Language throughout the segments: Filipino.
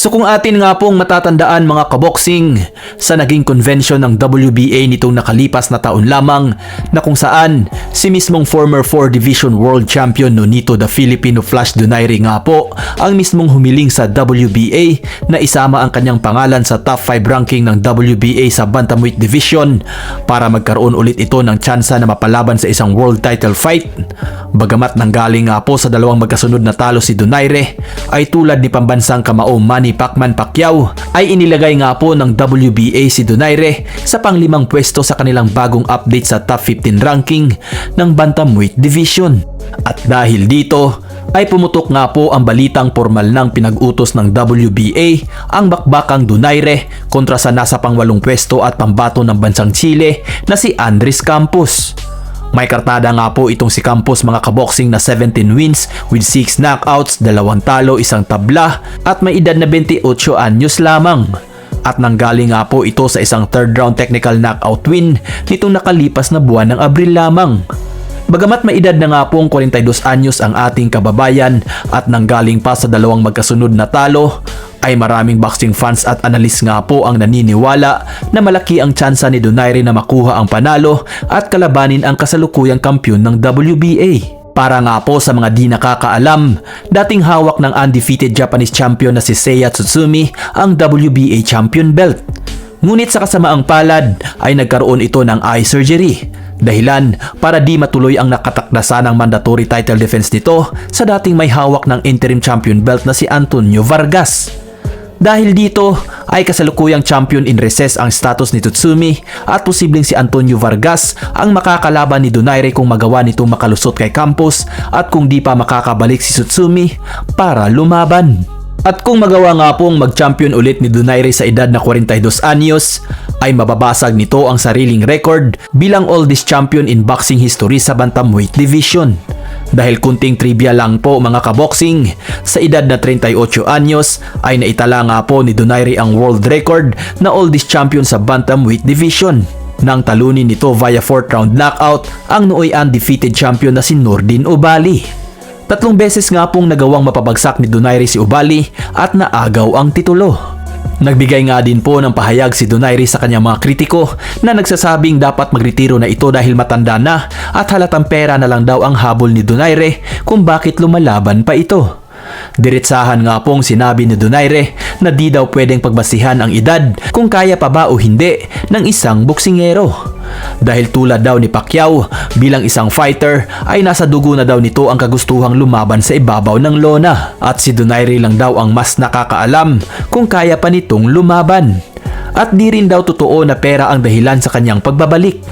So kung atin nga pong matatandaan mga kaboxing sa naging convention ng WBA nitong nakalipas na taon lamang na kung saan si mismong former 4 Division World Champion Nonito the Filipino Flash Donaire nga po ang mismong humiling sa WBA na isama ang kanyang pangalan sa top 5 ranking ng WBA sa Bantamweight Division para magkaroon ulit ito ng tsansa na mapalaban sa isang world title fight. Bagamat nanggaling nga po sa dalawang magkasunod na talo si Donaire ay tulad ni pambansang kamao Manny Pacman Pacquiao ay inilagay nga po ng WBA si Donaire sa panglimang pwesto sa kanilang bagong update sa top 15 ranking ng Bantamweight Division. At dahil dito ay pumutok nga po ang balitang formal ng pinag-utos ng WBA ang bakbakang Donaire kontra sa nasa pangwalong pwesto at pambato ng bansang Chile na si Andres Campos. May kartada nga po itong si Campos mga kaboxing na 17 wins with 6 knockouts, dalawang talo, isang tabla at may edad na 28 anyos lamang. At nanggaling nga po ito sa isang third round technical knockout win nitong nakalipas na buwan ng Abril lamang. Bagamat may edad na nga pong 42 anyos ang ating kababayan at nanggaling pa sa dalawang magkasunod na talo, ay maraming boxing fans at analis nga po ang naniniwala na malaki ang tsansa ni Donaire na makuha ang panalo at kalabanin ang kasalukuyang kampyon ng WBA. Para nga po sa mga di nakakaalam, dating hawak ng undefeated Japanese champion na si Seiya Tsutsumi ang WBA champion belt. Ngunit sa kasamaang palad ay nagkaroon ito ng eye surgery. Dahilan para di matuloy ang nakatakdasan ng mandatory title defense nito sa dating may hawak ng interim champion belt na si Antonio Vargas. Dahil dito ay kasalukuyang champion in recess ang status ni Tutsumi at posibleng si Antonio Vargas ang makakalaban ni Donaire kung magawa nitong makalusot kay Campos at kung di pa makakabalik si Tutsumi para lumaban. At kung magawa nga pong mag-champion ulit ni Donaire sa edad na 42 anyos, ay mababasag nito ang sariling record bilang oldest champion in boxing history sa bantamweight division. Dahil kunting trivia lang po mga kaboxing, sa edad na 38 anyos ay naitala nga po ni Donaire ang world record na oldest champion sa bantamweight division. Nang talunin nito via 4th round knockout ang nooy undefeated champion na si Nordin Obali. Tatlong beses nga pong nagawang mapabagsak ni Donaire si Ubali at naagaw ang titulo. Nagbigay nga din po ng pahayag si Donaire sa kanyang mga kritiko na nagsasabing dapat magretiro na ito dahil matanda na at halatang pera na lang daw ang habol ni Donaire kung bakit lumalaban pa ito. Diretsahan nga pong sinabi ni Donaire na di daw pwedeng pagbasihan ang edad kung kaya pa ba o hindi ng isang boksingero. Dahil tulad daw ni Pacquiao bilang isang fighter ay nasa dugo na daw nito ang kagustuhang lumaban sa ibabaw ng lona at si Donaire lang daw ang mas nakakaalam kung kaya pa nitong lumaban. At di rin daw totoo na pera ang dahilan sa kanyang pagbabalik.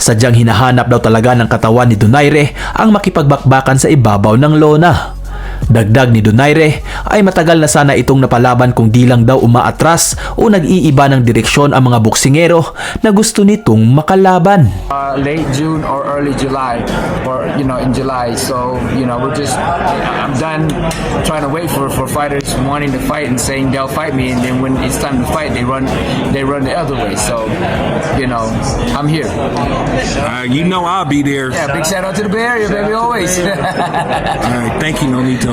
Sadyang hinahanap daw talaga ng katawan ni Donaire ang makipagbakbakan sa ibabaw ng lona. Dagdag ni Donaire ay matagal na sana itong napalaban kung di lang daw umaatras o nag-iiba ng direksyon ang mga boksingero na gusto nitong makalaban. uh, late June or early July, or you know, in July. So you know, we're just I'm done trying to wait for for fighters wanting to fight and saying they'll fight me, and then when it's time to fight, they run they run the other way. So you know, I'm here. Uh, you know I'll be there. Yeah, big shout out to the Bay Area, baby, always. All right, thank you, Nolito.